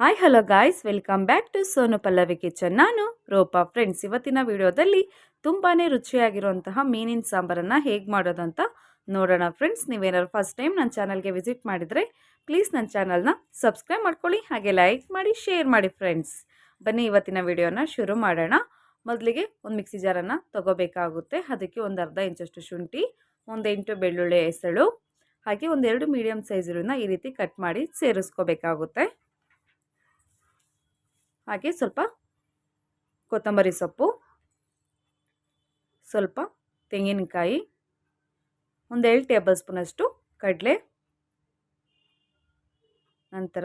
Hi hello guys welcome back to Sonu Pallavi kitchen ನಾನು Roopa friends ಇವತ್ತಿನ ವಿಡಿಯೋದಲ್ಲಿ ತುಂಬಾ ರುಚಿಯಾಗಿರುವಂತಹ ಮೀನಿನ ಸಾಂಬಾರನ್ನು ಹೇಗೆ ಮಾಡೋದು ಅಂತ ನೋಡೋಣ ಫ್ರೆಂಡ್ಸ್ ನೀವೇನಾದ್ರು ಫಸ್ಟ್ ಟೈಮ್ ನನ್ನ ಚಾನಲ್ಗೆ ವಿಸಿಟ್ ಮಾಡಿದರೆ ಪ್ಲೀಸ್ ನನ್ನ ಚಾನಲ್ನ ಸಬ್ಸ್ಕ್ರೈಬ್ ಮಾಡ್ಕೊಳ್ಳಿ, ಹಾಗೆ ಲೈಕ್ ಮಾಡಿ ಶೇರ್ ಮಾಡಿ ಫ್ರೆಂಡ್ಸ್ ಬನ್ನಿ, ಇವತ್ತಿನ ವಿಡಿಯೋನ ಶುರು ಮಾಡೋಣ. ಮೊದಲಿಗೆ ಒಂದು ಮಿಕ್ಸಿ ಜಾರನ್ನು ತೊಗೋಬೇಕಾಗುತ್ತೆ. ಅದಕ್ಕೆ ಒಂದು ಅರ್ಧ ಇಂಚಷ್ಟು ಶುಂಠಿ, ಒಂದು ಎಂಟು ಬೆಳ್ಳುಳ್ಳಿ ಹೆಸಳು, ಹಾಗೆ ಒಂದೆರಡು ಮೀಡಿಯಮ್ ಸೈಜನ್ನ ಈ ರೀತಿ ಕಟ್ ಮಾಡಿ ಸೇರಿಸ್ಕೋಬೇಕಾಗುತ್ತೆ. ಹಾಗೆ ಸ್ವಲ್ಪ ಕೊತ್ತಂಬರಿ ಸೊಪ್ಪು, ಸ್ವಲ್ಪ ತೆಂಗಿನಕಾಯಿ, ಒಂದೆರಡು ಟೇಬಲ್ ಸ್ಪೂನಷ್ಟು ಕಡಲೆ, ನಂತರ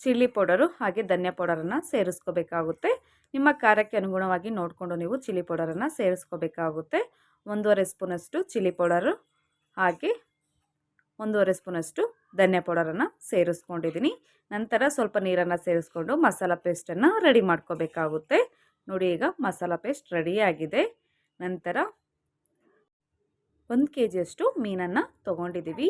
ಚಿಲ್ಲಿ ಪೌಡರು ಹಾಗೆ ಧನ್ಯ ಪೌಡರನ್ನು ಸೇರಿಸ್ಕೋಬೇಕಾಗುತ್ತೆ. ನಿಮ್ಮ ಖಾರಕ್ಕೆ ಅನುಗುಣವಾಗಿ ನೋಡಿಕೊಂಡು ನೀವು ಚಿಲ್ಲಿ ಪೌಡರನ್ನು ಸೇರಿಸ್ಕೋಬೇಕಾಗುತ್ತೆ. ಒಂದೂವರೆ ಸ್ಪೂನಷ್ಟು ಚಿಲ್ಲಿ ಪೌಡರು ಹಾಗೆ ಒಂದೂವರೆ ಸ್ಪೂನಷ್ಟು ಧನ್ಯ ಪೌಡರನ್ನು ಸೇರಿಸ್ಕೊಂಡಿದ್ದೀನಿ ನಂತರ ಸ್ವಲ್ಪ ನೀರನ್ನು ಸೇರಿಸ್ಕೊಂಡು ಮಸಾಲ ಪೇಸ್ಟನ್ನು ರೆಡಿ ಮಾಡ್ಕೋಬೇಕಾಗುತ್ತೆ. ನೋಡಿ ಈಗ ಮಸಾಲ ಪೇಸ್ಟ್ ರೆಡಿಯಾಗಿದೆ ನಂತರ ಒಂದು ಕೆ ಜಿಯಷ್ಟು ಮೀನನ್ನು ತೊಗೊಂಡಿದ್ದೀವಿ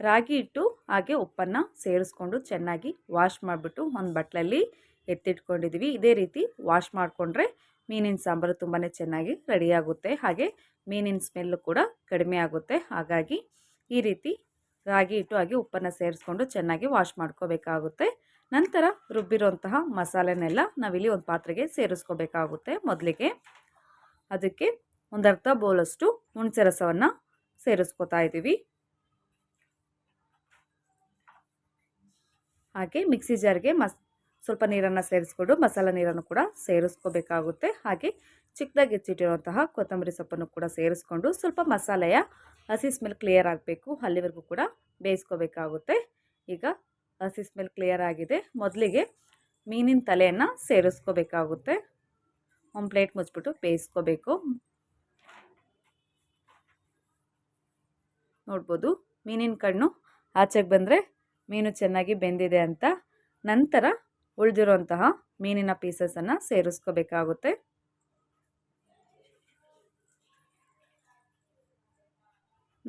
ರಾಗಿ ಹಿಟ್ಟು ಹಾಗೆ ಉಪ್ಪನ್ನು ಸೇರಿಸ್ಕೊಂಡು ಚೆನ್ನಾಗಿ ವಾಶ್ ಮಾಡಿಬಿಟ್ಟು ಒಂದು ಬಟ್ಲಲ್ಲಿ ಎತ್ತಿಟ್ಕೊಂಡಿದ್ದೀವಿ ಇದೇ ರೀತಿ ವಾಶ್ ಮಾಡಿಕೊಂಡ್ರೆ ಮೀನಿನ ಸಾಂಬಾರು ತುಂಬಾ ಚೆನ್ನಾಗಿ ರೆಡಿಯಾಗುತ್ತೆ ಹಾಗೆ ಮೀನಿನ ಸ್ಮೆಲ್ಲು ಕೂಡ ಕಡಿಮೆ ಆಗುತ್ತೆ. ಹಾಗಾಗಿ ಈ ರೀತಿ ರಾಗಿ ಹಿಟ್ಟು ಹಾಗೆ ಉಪ್ಪನ್ನು ಸೇರಿಸ್ಕೊಂಡು ಚೆನ್ನಾಗಿ ವಾಶ್ ಮಾಡ್ಕೋಬೇಕಾಗುತ್ತೆ. ನಂತರ ರುಬ್ಬಿರೋಂತಹ ಮಸಾಲೆನೆಲ್ಲ ನಾವಿಲ್ಲಿ ಒಂದು ಪಾತ್ರೆಗೆ ಸೇರಿಸ್ಕೋಬೇಕಾಗುತ್ತೆ ಮೊದಲಿಗೆ. ಅದಕ್ಕೆ ಒಂದರ್ಧ ಬೋಲಷ್ಟು ಹುಣಸೆ ರಸವನ್ನು ಸೇರಿಸ್ಕೋತಾ ಇದ್ದೀವಿ ಹಾಗೆ ಮಿಕ್ಸಿ ಜಾರ್ಗೆ ಮಸ್ ಸ್ವಲ್ಪ ನೀರನ್ನು ಸೇರಿಸ್ಕೊಂಡು ಮಸಾಲೆ ನೀರನ್ನು ಕೂಡ ಸೇರಿಸ್ಕೋಬೇಕಾಗುತ್ತೆ. ಹಾಗೆ ಚಿಕ್ಕದಾಗಿ ಹೆಚ್ಚಿಟ್ಟಿರುವಂತಹ ಕೊತ್ತಂಬರಿ ಸೊಪ್ಪನ್ನು ಕೂಡ ಸೇರಿಸ್ಕೊಂಡು ಸ್ವಲ್ಪ ಮಸಾಲೆಯ ಹಸಿ ಸ್ಮೆಲ್ ಕ್ಲಿಯರ್ ಆಗಬೇಕು. ಅಲ್ಲಿವರೆಗೂ ಕೂಡ ಬೇಯಿಸ್ಕೋಬೇಕಾಗುತ್ತೆ. ಈಗ ಹಸಿ ಸ್ಮೆಲ್ ಕ್ಲಿಯರ್ ಆಗಿದೆ. ಮೊದಲಿಗೆ ಮೀನಿನ ತಲೆಯನ್ನು ಸೇರಿಸ್ಕೋಬೇಕಾಗುತ್ತೆ. ಒಂದು ಪ್ಲೇಟ್ ಮುಚ್ಚಿಬಿಟ್ಟು ಬೇಯಿಸ್ಕೋಬೇಕು. ನೋಡ್ಬೋದು ಮೀನಿನ ಕಣ್ಣು ಆಚೆಗೆ ಬಂದರೆ ಮೀನು ಚೆನ್ನಾಗಿ ಬೆಂದಿದೆ ಅಂತ. ನಂತರ ಉಳಿದಿರುವಂತಹ ಮೀನಿನ ಪೀಸಸನ್ನು ಸೇರಿಸ್ಕೋಬೇಕಾಗುತ್ತೆ.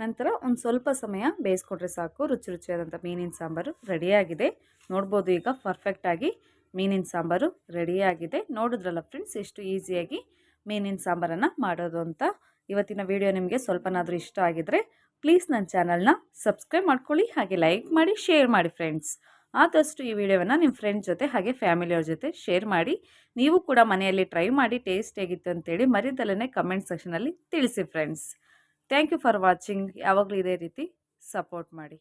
ನಂತರ ಒಂದು ಸ್ವಲ್ಪ ಸಮಯ ಬೇಯಿಸ್ಕೊಂಡ್ರೆ ಸಾಕು. ರುಚಿ ರುಚಿಯಾದಂಥ ಮೀನಿನ ಸಾಂಬಾರು ರೆಡಿಯಾಗಿದೆ. ನೋಡ್ಬೋದು ಈಗ ಪರ್ಫೆಕ್ಟಾಗಿ ಮೀನಿನ ಸಾಂಬಾರು ರೆಡಿಯಾಗಿದೆ. ನೋಡಿದ್ರಲ್ಲ ಫ್ರೆಂಡ್ಸ್ ಎಷ್ಟು ಈಸಿಯಾಗಿ ಮೀನಿನ ಸಾಂಬಾರನ್ನು ಮಾಡೋದು ಅಂತ. ಇವತ್ತಿನ ವಿಡಿಯೋ ನಿಮಗೆ ಸ್ವಲ್ಪನಾದರೂ ಇಷ್ಟ ಆಗಿದರೆ ಪ್ಲೀಸ್ ನನ್ನ ಚಾನಲ್ನ ಸಬ್ಸ್ಕ್ರೈಬ್ ಮಾಡ್ಕೊಳ್ಳಿ, ಹಾಗೆ ಲೈಕ್ ಮಾಡಿ ಶೇರ್ ಮಾಡಿ ಫ್ರೆಂಡ್ಸ್ ಆದಷ್ಟು ಈ ವಿಡಿಯೋವನ್ನು ನಿಮ್ಮ ಫ್ರೆಂಡ್ಸ್ ಜೊತೆ ಹಾಗೆ ಫ್ಯಾಮಿಲಿಯವ್ರ ಜೊತೆ ಶೇರ್ ಮಾಡಿ. ನೀವು ಕೂಡ ಮನೆಯಲ್ಲಿ ಟ್ರೈ ಮಾಡಿ ಟೇಸ್ಟ್ ಹೇಗಿತ್ತು ಅಂತೇಳಿ ಮರಿದಲ್ಲೇ ಕಮೆಂಟ್ ಸೆಕ್ಷನಲ್ಲಿ ತಿಳಿಸಿ friends thank you for watching ಯಾವಾಗಲೂ ಇದೇ ರೀತಿ ಸಪೋರ್ಟ್ ಮಾಡಿ.